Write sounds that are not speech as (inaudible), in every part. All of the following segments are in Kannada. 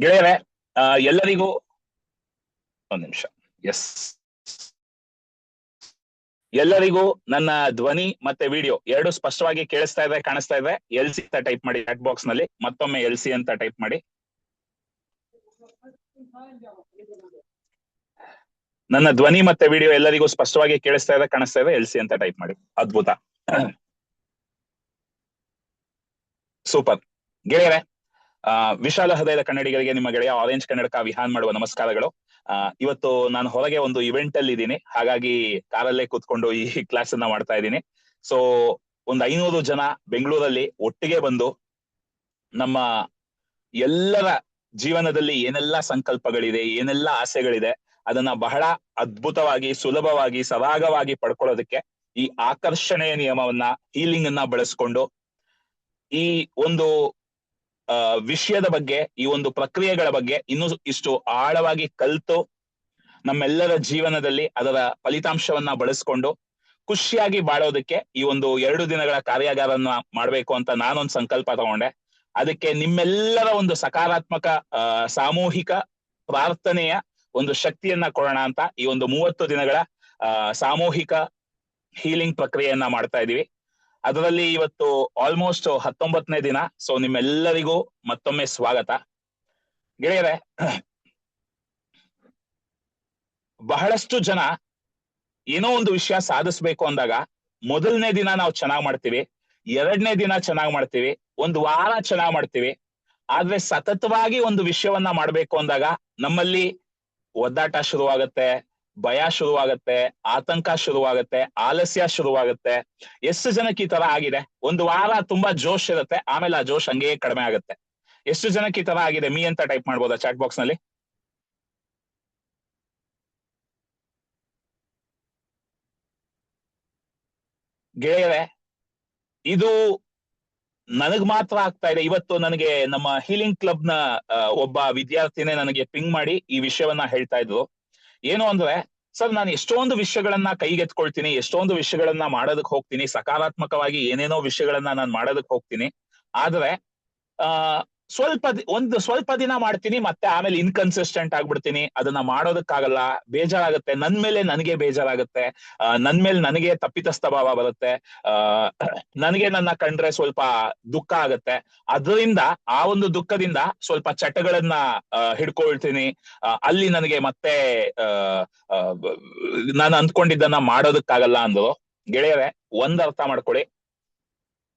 ಗೆಳೆಯರೆ ಎಲ್ಲರಿಗೂ ಒಂದ್ ನಿಮಿಷ. ಎಸ್ ಎಲ್ಲರಿಗೂ ನನ್ನ ಧ್ವನಿ ಮತ್ತೆ ವಿಡಿಯೋ ಎರಡು ಸ್ಪಷ್ಟವಾಗಿ ಕೇಳಿಸ್ತಾ ಇದೆ, ಕಾಣಿಸ್ತಾ ಇದೆ. ಎಲ್ ಸಿ ಅಂತ ಟೈಪ್ ಮಾಡಿ ಚಾಟ್ ಬಾಕ್ಸ್ನಲ್ಲಿ, ಮತ್ತೊಮ್ಮೆ ಎಲ್ ಸಿ ಅಂತ ಟೈಪ್ ಮಾಡಿ. ನನ್ನ ಧ್ವನಿ ಮತ್ತೆ ವಿಡಿಯೋ ಎಲ್ಲರಿಗೂ ಸ್ಪಷ್ಟವಾಗಿ ಕೇಳಿಸ್ತಾ ಇದೆ, ಕಾಣಿಸ್ತಾ ಇದೆ. ಎಲ್ ಸಿ ಅಂತ ಟೈಪ್ ಮಾಡಿ. ಅದ್ಭುತ. (clears throat) ಸೂಪರ್ ಗೆಳೆಯರೆ ಆ, ವಿಶಾಲ ಹೃದಯದ ಕನ್ನಡಿಗರಿಗೆ ನಿಮ್ಮ ಗೆಳೆಯ ಆರೆಂಜ್ ಕನ್ನಡಕ ವಿಹಾನ್ ಮಾಡುವ ನಮಸ್ಕಾರಗಳು. ಇವತ್ತು ನಾನು ಹೊರಗೆ ಒಂದು ಇವೆಂಟ್ ಅಲ್ಲಿ ಇದ್ದೀನಿ. ಹಾಗಾಗಿ ಕಾರಲ್ಲೇ ಕೂತ್ಕೊಂಡು ಈ ಕ್ಲಾಸ್ ಅನ್ನ ಮಾಡ್ತಾ ಇದ್ದೀನಿ. ಸೊ ಒಂದು ಐನೂರು ಜನ ಬೆಂಗಳೂರಲ್ಲಿ ಒಟ್ಟಿಗೆ ಬಂದು ನಮ್ಮ ಎಲ್ಲರ ಜೀವನದಲ್ಲಿ ಏನೆಲ್ಲ ಸಂಕಲ್ಪಗಳಿದೆ, ಏನೆಲ್ಲ ಆಸೆಗಳಿದೆ, ಅದನ್ನ ಬಹಳ ಅದ್ಭುತವಾಗಿ, ಸುಲಭವಾಗಿ, ಸರಾಗವಾಗಿ ಪಡ್ಕೊಳ್ಳೋದಕ್ಕೆ ಈ ಆಕರ್ಷಣೆಯ ನಿಯಮವನ್ನ ಹೀಲಿಂಗ್ ಅನ್ನ ಬಳಸ್ಕೊಂಡು ಈ ಒಂದು ವಿಷಯದ ಬಗ್ಗೆ, ಈ ಒಂದು ಪ್ರಕ್ರಿಯೆಗಳ ಬಗ್ಗೆ ಇನ್ನೂ ಇಷ್ಟು ಆಳವಾಗಿ ಕಲ್ತು ನಮ್ಮೆಲ್ಲರ ಜೀವನದಲ್ಲಿ ಅದರ ಫಲಿತಾಂಶವನ್ನ ಬಳಸ್ಕೊಂಡು ಖುಷಿಯಾಗಿ ಬಾಳೋದಕ್ಕೆ ಈ ಒಂದು ಎರಡು ದಿನಗಳ ಕಾರ್ಯಾಗಾರನ ಮಾಡ್ಬೇಕು ಅಂತ ನಾನೊಂದು ಸಂಕಲ್ಪ ತಗೊಂಡೆ. ಅದಕ್ಕೆ ನಿಮ್ಮೆಲ್ಲರ ಒಂದು ಸಕಾರಾತ್ಮಕ ಸಾಮೂಹಿಕ ಪ್ರಾರ್ಥನೆಯ ಒಂದು ಶಕ್ತಿಯನ್ನ ಕೊಡೋಣ ಅಂತ ಈ ಒಂದು ಮೂವತ್ತು ದಿನಗಳ ಸಾಮೂಹಿಕ ಹೀಲಿಂಗ್ ಪ್ರಕ್ರಿಯೆಯನ್ನ ಮಾಡ್ತಾ ಇದೀವಿ. ಅದರಲ್ಲಿ ಇವತ್ತು ಆಲ್ಮೋಸ್ಟ್ ಹತ್ತೊಂಬತ್ತನೇ ದಿನ ಸೊ ನಿಮ್ಮೆಲ್ಲರಿಗೂ ಮತ್ತೊಮ್ಮೆ ಸ್ವಾಗತ. ಗೆಳೆಯರೆ, ಬಹಳಷ್ಟು ಜನ ಏನೋ ಒಂದು ವಿಷಯ ಸಾಧಿಸ್ಬೇಕು ಅಂದಾಗ ಮೊದಲನೇ ದಿನ ನಾವು ಚೆನ್ನಾಗ್ ಮಾಡ್ತೀವಿ, ಎರಡನೇ ದಿನ ಚೆನ್ನಾಗ್ ಮಾಡ್ತೀವಿ, ಒಂದು ವಾರ ಚೆನ್ನಾಗ್ ಮಾಡ್ತೀವಿ. ಆದ್ರೆ ಸತತವಾಗಿ ಒಂದು ವಿಷಯವನ್ನ ಮಾಡ್ಬೇಕು ಅಂದಾಗ ನಮ್ಮಲ್ಲಿ ಒದ್ದಾಟ ಶುರುವಾಗತ್ತೆ ಭಯ ಶುರುವಾಗತ್ತೆ, ಆತಂಕ ಶುರುವಾಗತ್ತೆ, ಆಲಸ್ಯ ಶುರುವಾಗತ್ತೆ. ಎಷ್ಟು ಜನಕ್ಕೆ ಈ ತರ ಆಗಿದೆ? ಒಂದು ವಾರ ತುಂಬಾ ಜೋಶ್ ಇರುತ್ತೆ, ಆಮೇಲೆ ಆ ಜೋಶ್ ಹಂಗೆ ಕಡಿಮೆ ಆಗುತ್ತೆ. ಎಷ್ಟು ಜನಕ್ಕೆ ಈ ತರ ಆಗಿದೆ? ಮೀ ಅಂತ ಟೈಪ್ ಮಾಡ್ಬೋದಾ ಚಾಟ್ ಬಾಕ್ಸ್ನಲ್ಲಿ? ಗೆಳೆಯರೆ, ಇದು ನನಗ್ ಮಾತ್ರ ಆಗ್ತಾ ಇದೆ. ಇವತ್ತು ನನಗೆ ನಮ್ಮ ಹೀಲಿಂಗ್ ಕ್ಲಬ್ನ ಒಬ್ಬ ವಿದ್ಯಾರ್ಥಿನೇ ನನಗೆ ಪಿಂಗ್ ಮಾಡಿ ಈ ವಿಷಯವನ್ನ ಹೇಳ್ತಾ ಇದ್ರು ಏನು ಅಂದ್ರೆ, ಸರ್, ನಾನು ಎಷ್ಟೊಂದು ವಿಷಯಗಳನ್ನ ಕೈಗೆತ್ಕೊಳ್ತೀನಿ, ಎಷ್ಟೊಂದು ವಿಷಯಗಳನ್ನ ಮಾಡೋದಕ್ ಹೋಗ್ತೀನಿ, ಸಕಾರಾತ್ಮಕವಾಗಿ ಏನೇನೋ ವಿಷಯಗಳನ್ನ ನಾನು ಮಾಡೋದಕ್ಕೆ ಹೋಗ್ತೀನಿ, ಆದ್ರೆ, ಆ ಸ್ವಲ್ಪ ಒಂದು ಸ್ವಲ್ಪ ದಿನ ಮಾಡ್ತೀನಿ, ಮತ್ತೆ ಆಮೇಲೆ ಇನ್ಕನ್ಸಿಸ್ಟೆಂಟ್ ಆಗ್ಬಿಡ್ತೀನಿ. ಅದನ್ನ ಮಾಡೋದಕ್ಕಾಗಲ್ಲ, ಬೇಜಾರಾಗುತ್ತೆ. ನನ್ ಮೇಲೆ ನನಗೆ ಬೇಜಾರಾಗುತ್ತೆ. ನನ್ ಮೇಲೆ ನನಗೆ ತಪ್ಪಿತಸ್ಥ ಭಾವ ಬರುತ್ತೆ. ನನಗೆ ನನ್ನ ಕಂಡ್ರೆ ಸ್ವಲ್ಪ ದುಃಖ ಆಗುತ್ತೆ. ಅದರಿಂದ, ಆ ಒಂದು ದುಃಖದಿಂದ ಸ್ವಲ್ಪ ಚಟಗಳನ್ನ ಹಿಡ್ಕೊಳ್ತೀನಿ. ಅಲ್ಲಿ ನನಗೆ ಮತ್ತೆ ನಾನು ಅಂದ್ಕೊಂಡಿದ್ದನ್ನ ಮಾಡೋದಕ್ಕಾಗಲ್ಲ ಅಂದ್ರು. ಗೆಳೆಯರೆ, ಒಂದ್ ಅರ್ಥ ಮಾಡ್ಕೊಳ್ಳಿ.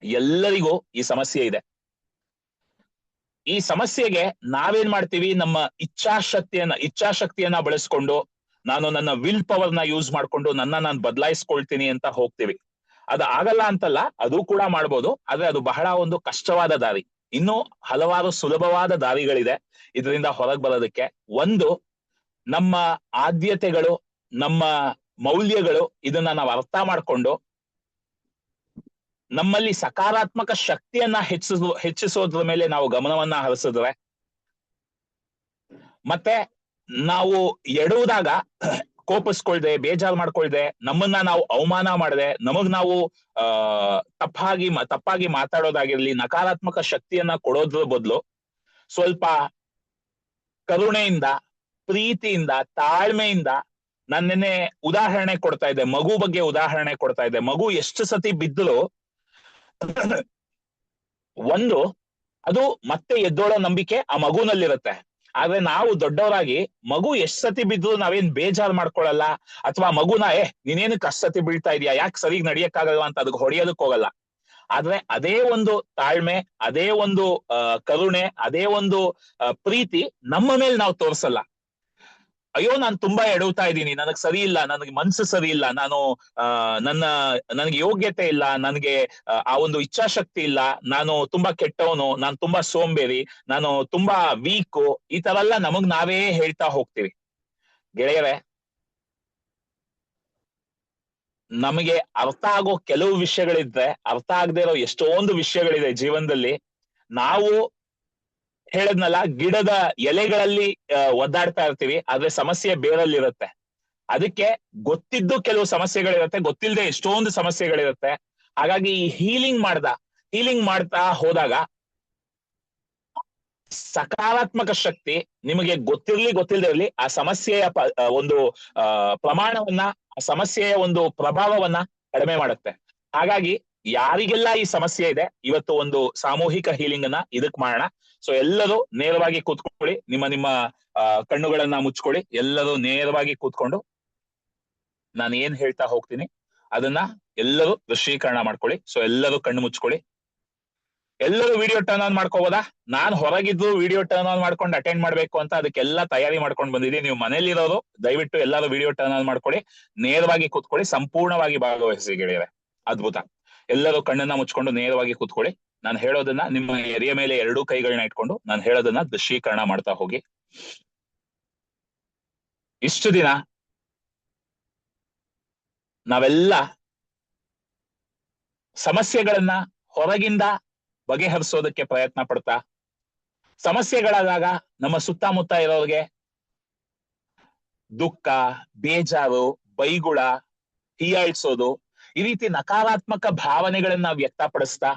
ಎಲ್ಲರಿಗೂ ಈ ಸಮಸ್ಯೆ ಇದೆ. ಈ ಸಮಸ್ಯೆಗೆ ನಾವೇನ್ ಮಾಡ್ತೀವಿ? ನಮ್ಮ ಇಚ್ಛಾಶಕ್ತಿಯನ್ನ ಇಚ್ಛಾಶಕ್ತಿಯನ್ನ ಬಳಸ್ಕೊಂಡು ನಾನು ನನ್ನ ವಿಲ್ ಪವರ್ನ ಯೂಸ್ ಮಾಡ್ಕೊಂಡು ನನ್ನ ನಾನು ಬದಲಾಯಿಸ್ಕೊಳ್ತೀನಿ ಅಂತ ಹೋಗ್ತೀವಿ. ಅದು ಆಗಲ್ಲ ಅಂತಲ್ಲ, ಅದು ಕೂಡ ಮಾಡ್ಬೋದು. ಆದ್ರೆ ಅದು ಬಹಳ ಒಂದು ಕಷ್ಟವಾದ ದಾರಿ. ಇನ್ನು ಹಲವಾರು ಸುಲಭವಾದ ದಾರಿಗಳಿದೆ ಇದರಿಂದ ಹೊರಗೆ ಬರೋದಕ್ಕೆ. ಒಂದು, ನಮ್ಮ ಆದ್ಯತೆಗಳು, ನಮ್ಮ ಮೌಲ್ಯಗಳು ಇದನ್ನ ನಾವು ಅರ್ಥ ಮಾಡ್ಕೊಂಡು ನಮ್ಮಲ್ಲಿ ಸಕಾರಾತ್ಮಕ ಶಕ್ತಿಯನ್ನ ಹೆಚ್ಚಿಸೋ, ಹೆಚ್ಚಿಸೋದ್ರ ಮೇಲೆ ನಾವು ಗಮನವನ್ನ ಹರಿಸಿದ್ರೆ, ಮತ್ತೆ ನಾವು ಎಡುವುದಾಗ ಕೋಪಿಸ್ಕೊಳ್ದೆ, ಬೇಜಾರು ಮಾಡ್ಕೊಳ್ದೆ, ನಮ್ಮನ್ನ ನಾವು ಅವಮಾನ ಮಾಡದೆ, ನಮಗ್ ನಾವು, ಆ, ತಪ್ಪಾಗಿ ತಪ್ಪಾಗಿ ಮಾತಾಡೋದಾಗಿರ್ಲಿ, ನಕಾರಾತ್ಮಕ ಶಕ್ತಿಯನ್ನ ಕೊಡೋದ್ರ ಬದಲು ಸ್ವಲ್ಪ ಕರುಣೆಯಿಂದ, ಪ್ರೀತಿಯಿಂದ, ತಾಳ್ಮೆಯಿಂದ ನಾನು ಉದಾಹರಣೆ ಕೊಡ್ತಾ ಇದ್ದೆ, ಮಗು ಬಗ್ಗೆ ಉದಾಹರಣೆ ಕೊಡ್ತಾ ಇದ್ದೆ, ಮಗು ಎಷ್ಟು ಸತಿ ಬಿದ್ದರೂ (laughs) ಒಂದು, ಅದು ಮತ್ತೆ ಎದ್ದೋಳೋ ನಂಬಿಕೆ ಆ ಮಗುನಲ್ಲಿರುತ್ತೆ. ಆದ್ರೆ ನಾವು ದೊಡ್ಡವರಾಗಿ ಮಗು ಎಷ್ಟ್ ಸತಿ ಬಿದ್ದು ನಾವೇನ್ ಬೇಜಾರ್ ಮಾಡ್ಕೊಳಲ್ಲ? ಅಥವಾ ಮಗುನ, ಏ, ನೀನೇನು ಅಷ್ಟ್ ಸತಿ ಬೀಳ್ತಾ ಇದೀಯಾ? ಯಾಕೆ ಸರಿಗ್ ನಡಿಯಕ್ಕಾಗಲ್ವಾ ಅಂತ ಅದಕ್ಕೆ ಹೊಡೆಯೋದಕ್ ಹೋಗಲ್ಲ. ಆದ್ರೆ ಅದೇ ಒಂದು ತಾಳ್ಮೆ, ಅದೇ ಒಂದು ಕರುಣೆ, ಅದೇ ಒಂದು ಪ್ರೀತಿ ನಮ್ಮ ಮೇಲೆ ನಾವು ತೋರ್ಸಲ್ಲ. ಅಯ್ಯೋ, ನಾನು ತುಂಬಾ ಎಡವ್ತಾ ಇದ್ದೀನಿ. ನನಗ್ ಸರಿ ಇಲ್ಲ. ನನಗೆ ಮನ್ಸು ಸರಿ ಇಲ್ಲ. ನಾನು ನನ್ನ, ನನಗೆ ಯೋಗ್ಯತೆ ಇಲ್ಲ. ನನಗೆ, ಆ ಒಂದು ಇಚ್ಛಾಶಕ್ತಿ ಇಲ್ಲ. ನಾನು ತುಂಬಾ ಕೆಟ್ಟವನು. ನಾನು ತುಂಬಾ ಸೋಂಬೇರಿ. ನಾನು ತುಂಬಾ ವೀಕು ಈ ತರ ಎಲ್ಲ ನಮಗ್ ನಾವೇ ಹೇಳ್ತಾ ಹೋಗ್ತೀವಿ. ಗೆಳೆಯರೇ, ನಮಗೆ ಅರ್ಥ ಆಗೋ ಕೆಲವು ವಿಷಯಗಳಿದ್ರೆ, ಅರ್ಥ ಆಗದೆ ಇರೋ ಎಷ್ಟೊಂದು ವಿಷಯಗಳಿದೆ ಜೀವನದಲ್ಲಿ. ನಾವು ಹೇಳದ್ನಲ್ಲ, ಗಿಡದ ಎಲೆಗಳಲ್ಲಿ ಒದ್ದಾಡ್ತಾ ಇರ್ತೀವಿ, ಆದ್ರೆ ಸಮಸ್ಯೆ ಬೇರಲ್ಲಿರುತ್ತೆ. ಅದಕ್ಕೆ ಗೊತ್ತಿದ್ದು ಕೆಲವು ಸಮಸ್ಯೆಗಳಿರುತ್ತೆ ಗೊತ್ತಿಲ್ಲದೆ ಎಷ್ಟೊಂದು ಸಮಸ್ಯೆಗಳಿರುತ್ತೆ. ಹಾಗಾಗಿ ಈ ಹೀಲಿಂಗ್ ಮಾಡ್ದ ಹೀಲಿಂಗ್ ಮಾಡ್ತಾ ಹೋದಾಗ ಸಕಾರಾತ್ಮಕ ಶಕ್ತಿ ನಿಮಗೆ ಗೊತ್ತಿರ್ಲಿ ಗೊತ್ತಿಲ್ಲದೆ ಇರಲಿ, ಆ ಸಮಸ್ಯೆಯ ಒಂದು ಪ್ರಮಾಣವನ್ನ, ಆ ಸಮಸ್ಯೆಯ ಒಂದು ಪ್ರಭಾವವನ್ನ ಕಡಿಮೆ ಮಾಡುತ್ತೆ. ಹಾಗಾಗಿ ಯಾರಿಗೆಲ್ಲ ಈ ಸಮಸ್ಯೆ ಇದೆ, ಇವತ್ತು ಒಂದು ಸಾಮೂಹಿಕ ಹೀಲಿಂಗ್ ಅನ್ನ ಇದಕ್ ಮಾಡೋಣ ಸೊ ಎಲ್ಲರೂ ನೇರವಾಗಿ ಕೂತ್ಕೊಳ್ಳಿ, ನಿಮ್ಮ ನಿಮ್ಮ ಕಣ್ಣುಗಳನ್ನ ಮುಚ್ಕೊಳ್ಳಿ, ಎಲ್ಲರೂ ನೇರವಾಗಿ ಕೂತ್ಕೊಂಡು ನಾನು ಏನ್ ಹೇಳ್ತಾ ಹೋಗ್ತೀನಿ, ಅದನ್ನ ಎಲ್ಲರೂ ದೃಶ್ಯೀಕರಣ ಮಾಡ್ಕೊಳ್ಳಿ. ಸೊ ಎಲ್ಲರೂ ಕಣ್ಣು ಮುಚ್ಕೊಳ್ಳಿ. ಎಲ್ಲರೂ ವಿಡಿಯೋ ಟರ್ನ್ ಆನ್ ಮಾಡ್ಕೋಬೋದಾ? ನಾನ್ ಹೊರಗಿದ್ದು ವಿಡಿಯೋ ಟರ್ನ್ ಆನ್ ಮಾಡ್ಕೊಂಡು ಅಟೆಂಡ್ ಮಾಡ್ಬೇಕು ಅಂತ ಅದಕ್ಕೆಲ್ಲ ತಯಾರಿ ಮಾಡ್ಕೊಂಡು ಬಂದಿದ್ದೀನಿ. ನೀವು ಮನೇಲಿರೋರು ದಯವಿಟ್ಟು ಎಲ್ಲರೂ ವಿಡಿಯೋ ಟರ್ನ್ ಆನ್ ಮಾಡ್ಕೊಳ್ಳಿ. ನೇರವಾಗಿ ಕೂತ್ಕೊಳ್ಳಿ, ಸಂಪೂರ್ಣವಾಗಿ ಭಾಗವಹಿಸಿ ಗೆಳೆಯರೆ. ಅದ್ಭುತ. ಎಲ್ಲರೂ ಕಣ್ಣನ್ನ ಮುಚ್ಕೊಂಡು ನೇರವಾಗಿ ಕೂತ್ಕೊಳ್ಳಿ. ನಾನು ಹೇಳೋದನ್ನ ನಿಮ್ಮ ಎರಿಯ ಮೇಲೆ ಎರಡೂ ಕೈಗಳನ್ನ ಇಟ್ಕೊಂಡು ನಾನು ಹೇಳೋದನ್ನ ದೃಶ್ಯೀಕರಣ ಮಾಡ್ತಾ ಹೋಗಿ. ಇಷ್ಟು ದಿನ ನಾವೆಲ್ಲ ಸಮಸ್ಯೆಗಳನ್ನ ಹೊರಗಿಂದ ಬಗೆಹರಿಸೋದಕ್ಕೆ ಪ್ರಯತ್ನ ಪಡ್ತಾ, ಸಮಸ್ಯೆಗಳಾದಾಗ ನಮ್ಮ ಸುತ್ತಮುತ್ತ ಇರೋರಿಗೆ ದುಃಖ, ಬೇಜಾರು, ಬೈಗುಳ ಹೀಯಾಳ್ಸೋದು ಈ ರೀತಿ ನಕಾರಾತ್ಮಕ ಭಾವನೆಗಳನ್ನ ವ್ಯಕ್ತಪಡಿಸ್ತಾ,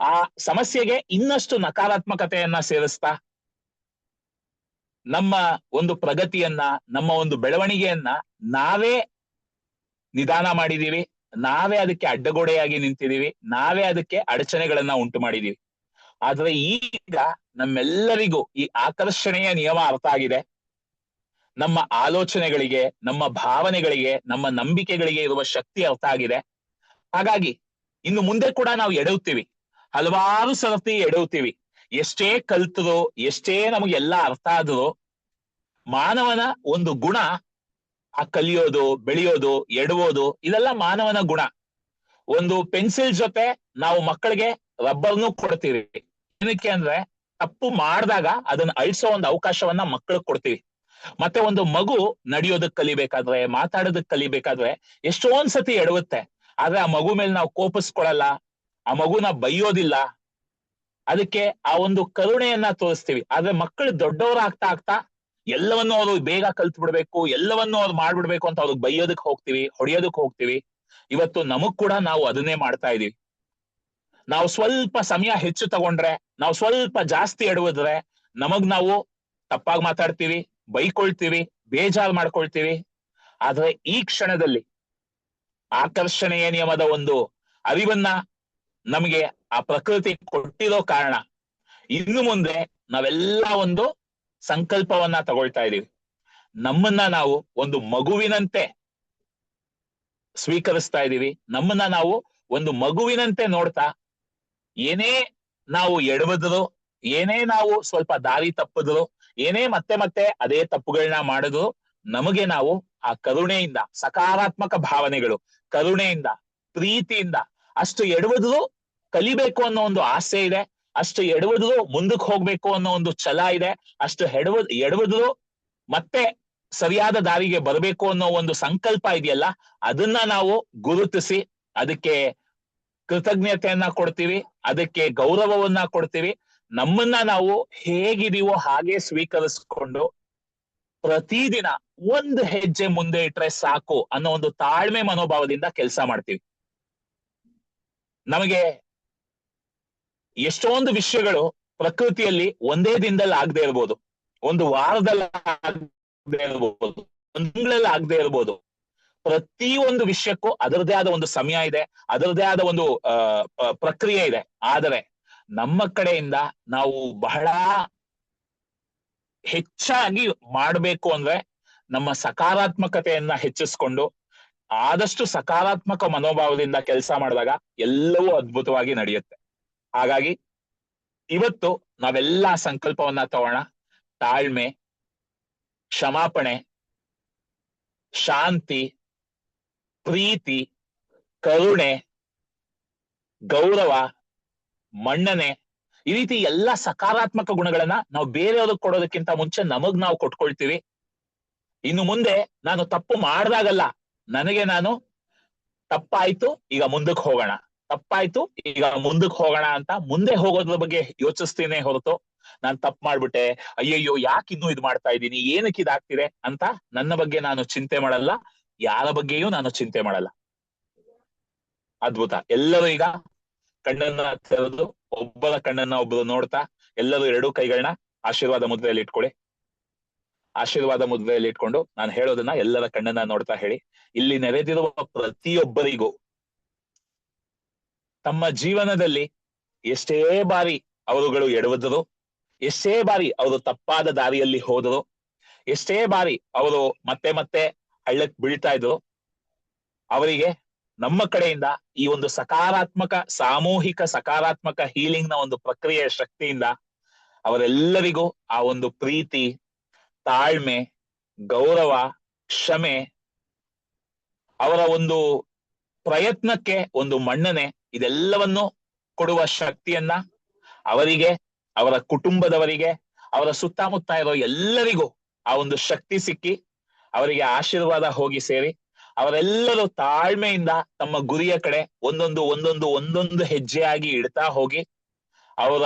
ಆ ಸಮಸ್ಯೆಗೆ ಇನ್ನಷ್ಟು ನಕಾರಾತ್ಮಕತೆಯನ್ನ ಸೇರಿಸ್ತಾ, ನಮ್ಮ ಒಂದು ಪ್ರಗತಿಯನ್ನ, ನಮ್ಮ ಒಂದು ಬೆಳವಣಿಗೆಯನ್ನ ನಾವೇ ನಿಧಾನ ಮಾಡಿದೀವಿ, ನಾವೇ ಅದಕ್ಕೆ ಅಡ್ಡಗೋಡೆಯಾಗಿ ನಿಂತಿದೀವಿ, ನಾವೇ ಅದಕ್ಕೆ ಅಡಚಣೆಗಳನ್ನ ಉಂಟು ಮಾಡಿದೀವಿ. ಆದ್ರೆ ಈಗ ನಮ್ಮೆಲ್ಲರಿಗೂ ಈ ಆಕರ್ಷಣೆಯ ನಿಯಮ ಅರ್ಥ ಆಗಿದೆ. ನಮ್ಮ ಆಲೋಚನೆಗಳಿಗೆ, ನಮ್ಮ ಭಾವನೆಗಳಿಗೆ, ನಮ್ಮ ನಂಬಿಕೆಗಳಿಗೆ ಇರುವ ಶಕ್ತಿ ಅರ್ಥ ಆಗಿದೆ. ಹಾಗಾಗಿ, ಇನ್ನು ಮುಂದೆ ಕೂಡ ನಾವು ಎಡವುತ್ತೀವಿ. ಹಲವಾರು ಸರತಿ ಎಡವುತ್ತೀವಿ. ಎಷ್ಟೇ ಕಲ್ತರು ಎಷ್ಟೇ ನಮಗೆಲ್ಲ ಅರ್ಥ ಆದ್ರು ಮಾನವನ ಒಂದು ಗುಣ ಆ ಕಲಿಯೋದು, ಬೆಳೆಯೋದು, ಎಡವೋದು, ಇದೆಲ್ಲ ಮಾನವನ ಗುಣ. ಒಂದು ಪೆನ್ಸಿಲ್ ಜೊತೆ ನಾವು ಮಕ್ಕಳಿಗೆ ರಬ್ಬರ್ನು ಕೊಡ್ತೀವಿ. ಏನಕ್ಕೆ ಅಂದ್ರೆ, ತಪ್ಪು ಮಾಡಿದಾಗ ಅದನ್ನ ಅಳಿಸೋ ಒಂದು ಅವಕಾಶವನ್ನ ಮಕ್ಕಳಿಗೆ ಕೊಡ್ತೀವಿ. ಮತ್ತೆ ಒಂದು ಮಗು ನಡೆಯೋದಕ್ ಕಲಿಬೇಕಾದ್ರೆ, ಮಾತಾಡೋದಕ್ ಕಲಿಬೇಕಾದ್ರೆ ಎಷ್ಟೊಂದ್ ಸತಿ ಎಡವುತ್ತೆ. ಆದ್ರೆ ಆ ಮಗು ಮೇಲೆ ನಾವು ಕೋಪಿಸ್ಕೊಳಲ್ಲ, ಆ ಮಗುನ ಬೈಯೋದಿಲ್ಲ. ಅದಕ್ಕೆ ಆ ಒಂದು ಕರುಣೆಯನ್ನ ತೋರಿಸ್ತೀವಿ. ಆದ್ರೆ ಮಕ್ಕಳು ದೊಡ್ಡವ್ರು ಆಗ್ತಾ ಆಗ್ತಾ ಎಲ್ಲವನ್ನು ಅವರು ಬೇಗ ಕಲ್ತ್ ಬಿಡ್ಬೇಕು ಎಲ್ಲವನ್ನೂ ಅವ್ರು ಮಾಡ್ಬಿಡ್ಬೇಕು ಅಂತ ಅವ್ರಿಗೆ ಬೈಯೋದಕ್ ಹೋಗ್ತೀವಿ, ಹೊಡೆಯೋದಕ್ ಹೋಗ್ತೀವಿ. ಇವತ್ತು ನಮಗ್ ಕೂಡ ನಾವು ಅದನ್ನೇ ಮಾಡ್ತಾ ಇದೀವಿ. ನಾವು ಸ್ವಲ್ಪ ಸಮಯ ಹೆಚ್ಚು ತಗೊಂಡ್ರೆ, ನಾವು ಸ್ವಲ್ಪ ಜಾಸ್ತಿ ಎಡವಿದ್ರೆ ನಮಗ್ ನಾವು ತಪ್ಪಾಗಿ ಮಾತಾಡ್ತೀವಿ ಬೈಕೊಳ್ತೀವಿ, ಬೇಜಾರ್ ಮಾಡ್ಕೊಳ್ತೀವಿ. ಆದ್ರೆ ಈ ಕ್ಷಣದಲ್ಲಿ ಆಕರ್ಷಣೆಯ ನಿಯಮದ ಒಂದು ಅರಿವನ್ನ ನಮಗೆ ಆ ಪ್ರಕೃತಿ ಕೊಟ್ಟಿರೋ ಕಾರಣ, ಇನ್ನು ಮುಂದೆ ನಾವೆಲ್ಲ ಒಂದು ಸಂಕಲ್ಪವನ್ನ ತಗೊಳ್ತಾ ಇದೀವಿ. ನಮ್ಮನ್ನ ನಾವು ಒಂದು ಮಗುವಿನಂತೆ ಸ್ವೀಕರಿಸ್ತಾ ಇದೀವಿ. ನಮ್ಮನ್ನ ನಾವು ಒಂದು ಮಗುವಿನಂತೆ ನೋಡ್ತಾ ಏನೇ ನಾವು ಎಡವಿದ್ರು ಏನೇ ನಾವು ಸ್ವಲ್ಪ ದಾರಿ ತಪ್ಪಿದ್ರು, ಏನೇ ಮತ್ತೆ ಮತ್ತೆ ಅದೇ ತಪ್ಪುಗಳನ್ನ ಮಾಡಿದ್ರು, ನಮಗೆ ನಾವು ಆ ಕರುಣೆಯಿಂದ, ಸಕಾರಾತ್ಮಕ ಭಾವನೆಗಳು, ಕರುಣೆಯಿಂದ, ಪ್ರೀತಿಯಿಂದ ಅಷ್ಟು ಎಡವಿದ್ರು ಕಲಿಬೇಕು ಅನ್ನೋ ಒಂದು ಆಸೆ ಇದೆ, ಅಷ್ಟು ಎಡವಿದ್ರು ಮುಂದಕ್ಕೆ ಹೋಗ್ಬೇಕು ಅನ್ನೋ ಒಂದು ಛಲ ಇದೆ, ಅಷ್ಟು ಎಡವ, ಎಡವಿದ್ರು ಮತ್ತೆ ಸರಿಯಾದ ದಾರಿಗೆ ಬರಬೇಕು ಅನ್ನೋ ಒಂದು ಸಂಕಲ್ಪ ಇದೆಯಲ್ಲ, ಅದನ್ನ ನಾವು ಗುರುತಿಸಿ, ಅದಕ್ಕೆ ಕೃತಜ್ಞತೆಯನ್ನ ಕೊಡ್ತೀವಿ, ಅದಕ್ಕೆ ಗೌರವವನ್ನ ಕೊಡ್ತೀವಿ ನಮ್ಮನ್ನ ನಾವು ಹೇಗಿದೀವೋ ಹಾಗೆ ಸ್ವೀಕರಿಸ್ಕೊಂಡು ಪ್ರತಿದಿನ ಒಂದು ಹೆಜ್ಜೆ ಮುಂದೆ ಇಟ್ರೆ ಸಾಕು ಅನ್ನೋ ಒಂದು ತಾಳ್ಮೆ ಮನೋಭಾವದಿಂದ ಕೆಲಸ ಮಾಡ್ತೀವಿ. ನಮಗೆ ಎಷ್ಟೊಂದು ವಿಷಯಗಳು ಪ್ರಕೃತಿಯಲ್ಲಿ ಒಂದೇ ದಿನದಲ್ಲಿ ಆಗದೆ ಇರ್ಬೋದು, ಒಂದು ವಾರದಲ್ಲಿ ಆಗದೆ ಇರ್ಬೋದು ಒಂದು ತಿಂಗಳಲ್ಲಿ ಆಗದೆ ಇರ್ಬೋದು. ಪ್ರತಿ ಒಂದು ವಿಷಯಕ್ಕೂ ಅದರದೇ ಆದ ಒಂದು ಸಮಯ ಇದೆ ಅದರದೇ ಆದ ಒಂದು ಪ್ರಕ್ರಿಯೆ ಇದೆ. ಆದರೆ ನಮ್ಮ ಕಡೆಯಿಂದ ನಾವು ಬಹಳ ಹೆಚ್ಚಾಗಿ ಮಾಡಬೇಕು ಅಂದ್ರೆ ನಮ್ಮ ಸಕಾರಾತ್ಮಕತೆಯನ್ನ ಹೆಚ್ಚಿಸ್ಕೊಂಡು ಆದಷ್ಟು ಸಕಾರಾತ್ಮಕ ಮನೋಭಾವದಿಂದ ಕೆಲಸ ಮಾಡಿದಾಗ ಎಲ್ಲವೂ ಅದ್ಭುತವಾಗಿ ನಡೆಯುತ್ತೆ. ಹಾಗಾಗಿ ಇವತ್ತು ನಾವೆಲ್ಲ ಸಂಕಲ್ಪವನ್ನ ತಗೋಣ. ತಾಳ್ಮೆ, ಕ್ಷಮಾಪಣೆ, ಶಾಂತಿ, ಪ್ರೀತಿ, ಕರುಣೆ, ಗೌರವ ಮನ್ನಣೆ ಈ ರೀತಿ ಎಲ್ಲಾ ಸಕಾರಾತ್ಮಕ ಗುಣಗಳನ್ನ ನಾವು ಬೇರೆಯವ್ರಿಗೆ ಕೊಡೋದಕ್ಕಿಂತ ಮುಂಚೆ ನಮಗ್ ನಾವು ಕೊಟ್ಕೊಳ್ತೀವಿ. ಇನ್ನು ಮುಂದೆ ನಾನು ತಪ್ಪು ಮಾಡ್ದಾಗಲ್ಲ, ನನಗೆ ನಾನು ತಪ್ಪಾಯ್ತು, ಈಗ ಮುಂದಕ್ಕೆ ಹೋಗೋಣ. ತಪ್ಪಾಯ್ತು, ಈಗ ಮುಂದಕ್ಕೆ ಹೋಗೋಣ ಅಂತ ಮುಂದೆ ಹೋಗೋದ್ರ ಬಗ್ಗೆ ಯೋಚಿಸ್ತೇನೆ ಹೊರತು ನಾನ್ ತಪ್ಪು ಮಾಡ್ಬಿಟ್ಟೆ. ಅಯ್ಯಯ್ಯೋ, ಯಾಕೆ ಇನ್ನೂ ಇದು ಮಾಡ್ತಾ ಇದ್ದೀನಿ? ಏನಕ್ಕೆ ಇದಾಗ್ತಿದೆ ಅಂತ ನನ್ನ ಬಗ್ಗೆ ನಾನು ಚಿಂತೆ ಮಾಡಲ್ಲ, ಯಾರ ಬಗ್ಗೆಯೂ ನಾನು ಚಿಂತೆ ಮಾಡಲ್ಲ. ಅದ್ಭುತ. ಎಲ್ಲರೂ ಈಗ ಕಣ್ಣನ್ನ ತೆರೆದು ಒಬ್ಬರ ಕಣ್ಣನ್ನ ಒಬ್ಬರು ನೋಡ್ತಾ ಎಲ್ಲರೂ ಎರಡೂ ಕೈಗಳನ್ನ ಆಶೀರ್ವಾದ ಮುದ್ರೆಯಲ್ಲಿ ಇಟ್ಕೊಳ್ಳಿ. ಆಶೀರ್ವಾದ ಮುದ್ರೆಯಲ್ಲಿ ಇಟ್ಕೊಂಡು ನಾನು ಹೇಳೋದನ್ನ ಎಲ್ಲರ ಕಣ್ಣನ್ನ ನೋಡ್ತಾ ಹೇಳಿ. ಇಲ್ಲಿ ನೆರೆದಿರುವ ಪ್ರತಿಯೊಬ್ಬರಿಗೂ ತಮ್ಮ ಜೀವನದಲ್ಲಿ ಎಷ್ಟೇ ಬಾರಿ ಅವರುಗಳು ಎಡವದ್ರು, ಎಷ್ಟೇ ಬಾರಿ ಅವರು ತಪ್ಪಾದ ದಾರಿಯಲ್ಲಿ ಹೋದರು, ಎಷ್ಟೇ ಬಾರಿ ಅವರು ಮತ್ತೆ ಮತ್ತೆ ಹಳ್ಳಕ್ ಬೀಳ್ತಾ ಇದ್ರು, ಅವರಿಗೆ ನಮ್ಮ ಕಡೆಯಿಂದ ಈ ಒಂದು ಸಕಾರಾತ್ಮಕ ಸಾಮೂಹಿಕ ಸಕಾರಾತ್ಮಕ ಹೀಲಿಂಗ್ನ ಒಂದು ಪ್ರಕ್ರಿಯೆಯ ಶಕ್ತಿಯಿಂದ ಅವರೆಲ್ಲರಿಗೂ ಆ ಒಂದು ಪ್ರೀತಿ, ತಾಳ್ಮೆ, ಗೌರವ, ಕ್ಷಮೆ ಅವರ ಒಂದು ಪ್ರಯತ್ನಕ್ಕೆ ಒಂದು ಮನ್ನಣೆ ಇದೆಲ್ಲವನ್ನು ಕೊಡುವ ಶಕ್ತಿಯನ್ನ ಅವರಿಗೆ, ಅವರ ಕುಟುಂಬದವರಿಗೆ, ಅವರ ಸುತ್ತಮುತ್ತ ಇರೋ ಎಲ್ಲರಿಗೂ ಆ ಒಂದು ಶಕ್ತಿ ಸಿಕ್ಕಿ ಅವರಿಗೆ ಆಶೀರ್ವಾದ ಹೋಗಿ ಸೇರಿ ಅವರೆಲ್ಲರೂ ತಾಳ್ಮೆಯಿಂದ ತಮ್ಮ ಗುರಿಯ ಕಡೆ ಒಂದೊಂದು ಒಂದೊಂದು ಒಂದೊಂದು ಹೆಜ್ಜೆಯಾಗಿ ಇಡ್ತಾ ಹೋಗಿ ಅವರ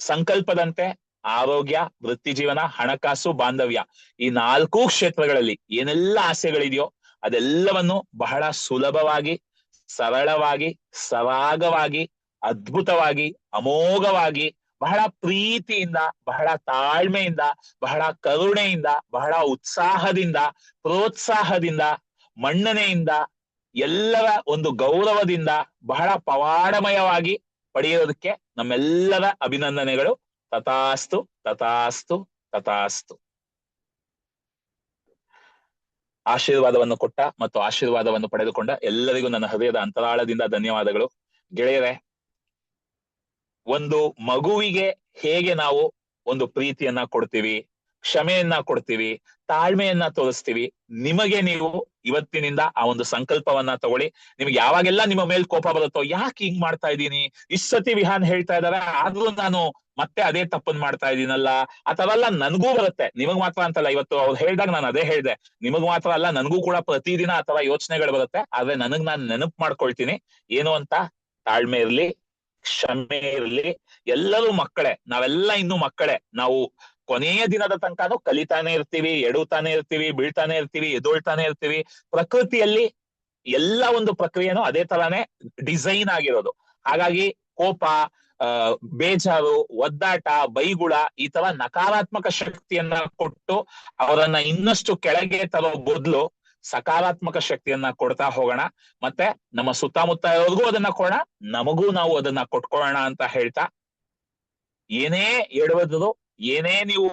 ಸಂಕಲ್ಪದಂತೆ ಆರೋಗ್ಯ, ವೃತ್ತಿ ಜೀವನ, ಹಣಕಾಸು, ಬಾಂಧವ್ಯ ಈ ನಾಲ್ಕು ಕ್ಷೇತ್ರಗಳಲ್ಲಿ ಏನೆಲ್ಲ ಆಸೆಗಳಿದೆಯೋ ಅದೆಲ್ಲವನ್ನು ಬಹಳ ಸುಲಭವಾಗಿ, ಸರಳವಾಗಿ, ಸರಾಗವಾಗಿ, ಅದ್ಭುತವಾಗಿ, ಅಮೋಘವಾಗಿ, ಬಹಳ ಪ್ರೀತಿಯಿಂದ, ಬಹಳ ತಾಳ್ಮೆಯಿಂದ, ಬಹಳ ಕರುಣೆಯಿಂದ, ಬಹಳ ಉತ್ಸಾಹದಿಂದ, ಪ್ರೋತ್ಸಾಹದಿಂದ ಮನ್ನಣೆಯಿಂದ ಎಲ್ಲರ ಒಂದು ಗೌರವದಿಂದ ಬಹಳ ಪವಾಡಮಯವಾಗಿ ಪಡೆಯೋದಕ್ಕೆ ನಮ್ಮೆಲ್ಲರ ಅಭಿನಂದನೆಗಳು. ತಥಾಸ್ತು ತಥಾಸ್ತು ತಥಾಸ್ತು. ಆಶೀರ್ವಾದವನ್ನು ಕೊಟ್ಟ ಮತ್ತು ಆಶೀರ್ವಾದವನ್ನು ಪಡೆದುಕೊಂಡ ಎಲ್ಲರಿಗೂ ನನ್ನ ಹೃದಯದ ಅಂತರಾಳದಿಂದ ಧನ್ಯವಾದಗಳು. ಗೆಳೆಯರೆ, ಒಂದು ಮಗುವಿಗೆ ಹೇಗೆ ನಾವು ಒಂದು ಪ್ರೀತಿಯನ್ನ ಕೊಡ್ತೀವಿ? ಕ್ಷಮೆಯನ್ನ ಕೊಡ್ತೀವಿ, ತಾಳ್ಮೆಯನ್ನ ತೋರಿಸ್ತೀವಿ. ನಿಮಗೆ ನೀವು ಇವತ್ತಿನಿಂದ ಆ ಒಂದು ಸಂಕಲ್ಪವನ್ನ ತಗೊಳ್ಳಿ. ನಿಮ್ಗೆ ಯಾವಾಗೆಲ್ಲ ನಿಮ್ಮ ಮೇಲ್ ಕೋಪ ಬರುತ್ತೋ, ಯಾಕೆ ಹಿಂಗ್ ಮಾಡ್ತಾ ಇದ್ದೀನಿ? ಇಷ್ಟ್ ಸತಿ ವಿಹಾನ್ ಹೇಳ್ತಾ ಇದಾರೆ, ಆದ್ರೂ ನಾನು ಮತ್ತೆ ಅದೇ ತಪ್ಪನ್ ಮಾಡ್ತಾ ಇದೀನಲ್ಲ ತರ ಎಲ್ಲ ನನ್ಗೂ ಬರುತ್ತೆ. ನಿಮಗ್ ಮಾತ್ರ ಅಂತಲ್ಲ, ಇವತ್ತು ಅವ್ರು ಹೇಳ್ದಾಗ ನಾನು ಅದೇ ಹೇಳ್ದೆ. ನಿಮಗ್ ಮಾತ್ರ ಅಲ್ಲ, ನನ್ಗೂ ಕೂಡ ಪ್ರತಿದಿನ ಅಥವಾ ಯೋಚನೆಗಳು ಬರುತ್ತೆ. ಆದ್ರೆ ನನಗ್ ನಾನು ನೆನಪು ಮಾಡ್ಕೊಳ್ತೀನಿ. ಏನು ಅಂತ? ತಾಳ್ಮೆ ಇರ್ಲಿ, ಕ್ಷಮೆ ಇರ್ಲಿ. ಎಲ್ಲರೂ ಮಕ್ಕಳೇ, ನಾವೆಲ್ಲ ಇನ್ನು ಮಕ್ಕಳೇ. ನಾವು ಕೊನೆಯ ದಿನದ ತನಕನೂ ಕಲಿತಾನೆ ಇರ್ತೀವಿ ಎಡುತ್ತಾನೆ ಇರ್ತೀವಿ, ಬೀಳ್ತಾನೆ ಇರ್ತೀವಿ ಎದೊಳ್ತಾನೆ ಇರ್ತೀವಿ. ಪ್ರಕೃತಿಯಲ್ಲಿ ಎಲ್ಲ ಒಂದು ಪ್ರಕ್ರಿಯೆನೂ ಅದೇ ತರಾನೇ ಡಿಸೈನ್ ಆಗಿರೋದು. ಹಾಗಾಗಿ ಕೋಪ ಬೇಜಾರು, ಒದ್ದಾಟ, ಬೈಗುಳ ಈ ತರ ನಕಾರಾತ್ಮಕ ಶಕ್ತಿಯನ್ನ ಕೊಟ್ಟು ಅವರನ್ನ ಇನ್ನಷ್ಟು ಕೆಳಗೆ ತರೋ ಬದಲು ಸಕಾರಾತ್ಮಕ ಶಕ್ತಿಯನ್ನ ಕೊಡ್ತಾ ಹೋಗೋಣ. ಮತ್ತೆ ನಮ್ಮ ಸುತ್ತಮುತ್ತ ಇರೋರ್ಗೂ ಅದನ್ನ ಕೊಡೋಣ, ನಮಗೂ ನಾವು ಅದನ್ನ ಕೊಟ್ಕೊಳ್ಳೋಣ ಅಂತ ಹೇಳ್ತಾ ಏನೇ ಎಡವದ್ರು ಏನೇ ನೀವು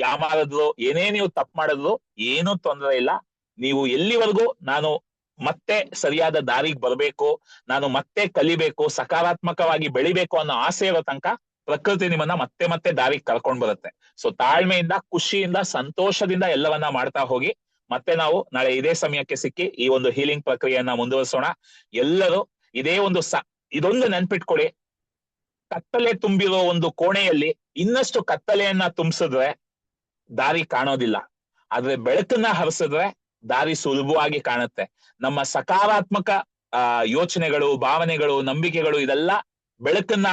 ಯಾಮಾರಿದ್ರು ಏನೇ ನೀವು ತಪ್ಪು ಮಾಡಿದ್ರು ಏನೂ ತೊಂದರೆ ಇಲ್ಲ. ನೀವು ಎಲ್ಲಿವರೆಗೂ ನಾನು ಮತ್ತೆ ಸರಿಯಾದ ದಾರಿಗೆ ಬರಬೇಕು, ನಾನು ಮತ್ತೆ ಕಲಿಬೇಕು, ಸಕಾರಾತ್ಮಕವಾಗಿ ಬೆಳಿಬೇಕು ಅನ್ನೋ ಆಸೆ ಇರೋ ತನಕ ಪ್ರಕೃತಿ ನಿಮ್ಮನ್ನ ಮತ್ತೆ ಮತ್ತೆ ದಾರಿಗೆ ಕರ್ಕೊಂಡ್ ಬರುತ್ತೆ. ಸೊ ತಾಳ್ಮೆಯಿಂದ, ಖುಷಿಯಿಂದ, ಸಂತೋಷದಿಂದ ಎಲ್ಲವನ್ನ ಮಾಡ್ತಾ ಹೋಗಿ, ಮತ್ತೆ ನಾವು ನಾಳೆ ಇದೇ ಸಮಯಕ್ಕೆ ಸಿಕ್ಕಿ ಈ ಒಂದು ಹೀಲಿಂಗ್ ಪ್ರಕ್ರಿಯೆಯನ್ನ ಮುಂದುವರಿಸೋಣ. ಎಲ್ಲರೂ ಇದೇ ಒಂದು ಸ, ಇದೊಂದು ನೆನ್ಪಿಟ್ಕೊಳ್ಳಿ ಕತ್ತಲೆ ತುಂಬಿರೋ ಒಂದು ಕೋಣೆಯಲ್ಲಿ ಇನ್ನಷ್ಟು ಕತ್ತಲೆಯನ್ನ ತುಂಬಿಸಿದ್ರೆ ದಾರಿ ಕಾಣೋದಿಲ್ಲ. ಆದ್ರೆ ಬೆಳಕನ್ನ ಹರಿಸಿದ್ರೆ ದಾರಿ ಸುಲಭವಾಗಿ ಕಾಣುತ್ತೆ. ನಮ್ಮ ಸಕಾರಾತ್ಮಕ ಯೋಚನೆಗಳು, ಭಾವನೆಗಳು, ನಂಬಿಕೆಗಳು ಇದೆಲ್ಲ ಬೆಳಕನ್ನ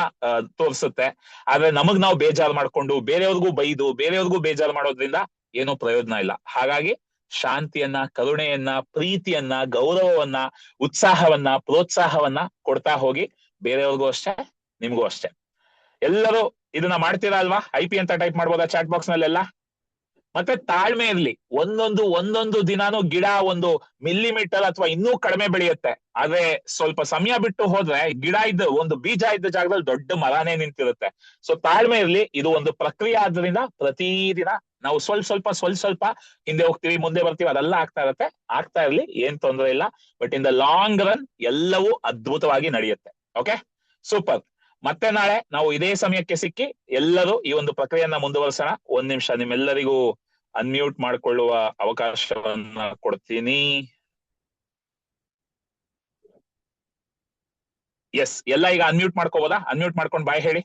ತೋರಿಸುತ್ತೆ. ಆದ್ರೆ ನಮಗ್ ನಾವು ಬೇಜಾರು ಮಾಡ್ಕೊಂಡು ಬೇರೆಯವ್ರಿಗೂ ಬೈದು ಬೇರೆಯವ್ರಿಗೂ ಬೇಜಾರು ಮಾಡೋದ್ರಿಂದ ಏನೂ ಪ್ರಯೋಜನ ಇಲ್ಲ. ಹಾಗಾಗಿ ಶಾಂತಿಯನ್ನ, ಕರುಣೆಯನ್ನ, ಪ್ರೀತಿಯನ್ನ, ಗೌರವವನ್ನ, ಉತ್ಸಾಹವನ್ನ, ಪ್ರೋತ್ಸಾಹವನ್ನ ಕೊಡ್ತಾ ಹೋಗಿ ಬೇರೆಯವ್ರಿಗೂ ಅಷ್ಟೇ ನಿಮ್ಗೂ ಅಷ್ಟೇ. ಎಲ್ಲರೂ ಇದನ್ನ ಮಾಡ್ತೀರಾ ಅಲ್ವಾ? ಐ ಅಂತ ಟೈಪ್ ಮಾಡ್ಬೋದಾ ಚಾಟ್ ಬಾಕ್ಸ್ ನಲ್ಲೆಲ್ಲ? ಮತ್ತೆ ತಾಳ್ಮೆ ಇರ್ಲಿ. ಒಂದೊಂದು ಒಂದೊಂದು ದಿನಾನು ಗಿಡ ಒಂದು ಮಿಲಿಮೀಟರ್ ಅಥವಾ ಇನ್ನೂ ಕಡಿಮೆ ಬೆಳೆಯುತ್ತೆ. ಆದ್ರೆ ಸ್ವಲ್ಪ ಸಮಯ ಬಿಟ್ಟು ಹೋದ್ರೆ ಗಿಡ ಇದ್ದ ಒಂದು ಬೀಜ ಇದ್ದ ಜಾಗದಲ್ಲಿ ದೊಡ್ಡ ಮರನೇ ನಿಂತಿರುತ್ತೆ. ಸೊ ತಾಳ್ಮೆ ಇರ್ಲಿ. ಇದು ಒಂದು ಪ್ರಕ್ರಿಯೆ ಆದ್ರಿಂದ ಪ್ರತಿದಿನ ನಾವು ಸ್ವಲ್ಪ ಸ್ವಲ್ಪ ಸ್ವಲ್ಪ ಸ್ವಲ್ಪ ಹಿಂದೆ ಹೋಗ್ತೀವಿ, ಮುಂದೆ ಬರ್ತೀವಿ, ಅದೆಲ್ಲ ಆಗ್ತಾ ಇರುತ್ತೆ. ಆಗ್ತಾ ಇರ್ಲಿ. ಏನ್ ತೊಂದರೆ ಇಲ್ಲ. But in the long run ಎಲ್ಲವೂ ಅದ್ಭುತವಾಗಿ ನಡೆಯುತ್ತೆ. ಓಕೆ ಸೂಪರ್ ಮತ್ತೆ ನಾಳೆ ನಾವು ಇದೇ ಸಮಯಕ್ಕೆ ಸಿಕ್ಕಿ ಎಲ್ಲರೂ ಈ ಒಂದು ಪ್ರಕ್ರಿಯೆಯನ್ನ ಮುಂದುವರಿಸೋಣ. ಒಂದ್ ನಿಮಿಷ, ನಿಮ್ಮೆಲ್ಲರಿಗೂ ಅನ್ಮ್ಯೂಟ್ ಮಾಡಿಕೊಳ್ಳುವ ಅವಕಾಶವನ್ನ ಕೊಡ್ತೀನಿ. ಎಸ್ ಎಲ್ಲ ಈಗ ಅನ್ಮ್ಯೂಟ್ ಮಾಡ್ಕೋಬೋದಾ? ಅನ್ಮ್ಯೂಟ್ ಮಾಡ್ಕೊಂಡು ಬಾಯ್ ಹೇಳಿ.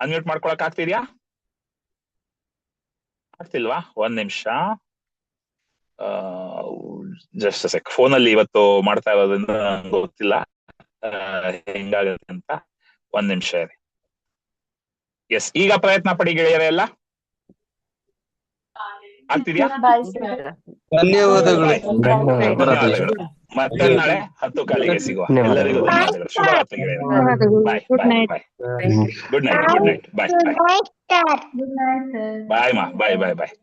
ಅನ್ಮ್ಯೂಟ್ ಮಾಡ್ಕೊಳಕ್ ಆಗ್ತಿದ್ಯಾ? ಆಗ್ತಿಲ್ವಾ? ಒಂದ್ ನಿಮಿಷ. ಜಸ್ಟ್ ಸೆಕ್ ಫೋನ್ ಅಲ್ಲಿ ಇವತ್ತು ಮಾಡ್ತಾ ಇರೋದ್ರಿಂದ ನಂಗೆ ಗೊತ್ತಿಲ್ಲ. ಹೆಂಗಾಗತ್ತೆ ಅಂತ ಒಂದ್ ನಿಮಿಷ ಇರಿ. ಎಸ್ ಈಗ ಪ್ರಯತ್ನ ಪಡಿ ಗೆಳೆಯರೇ ಎಲ್ಲ. ಆಗ್ತಿದ್ಯಾ? ಧನ್ಯವಾದಗಳು. ಧನ್ಯವಾದಗಳು. ಮತ್ತೆ ನಾಳೆ ಹತ್ತು ಕಾಲಿಗೆ ಸಿಗುವ. ಎಲ್ಲರಿಗೂ ಧನ್ಯವಾದಗಳು. ಶುಭರಾತ್ರಿ bye good bye night bye good night good night bye bye bye ಮಾ ಬಾಯ್ ಬಾಯ್ ಬಾಯ್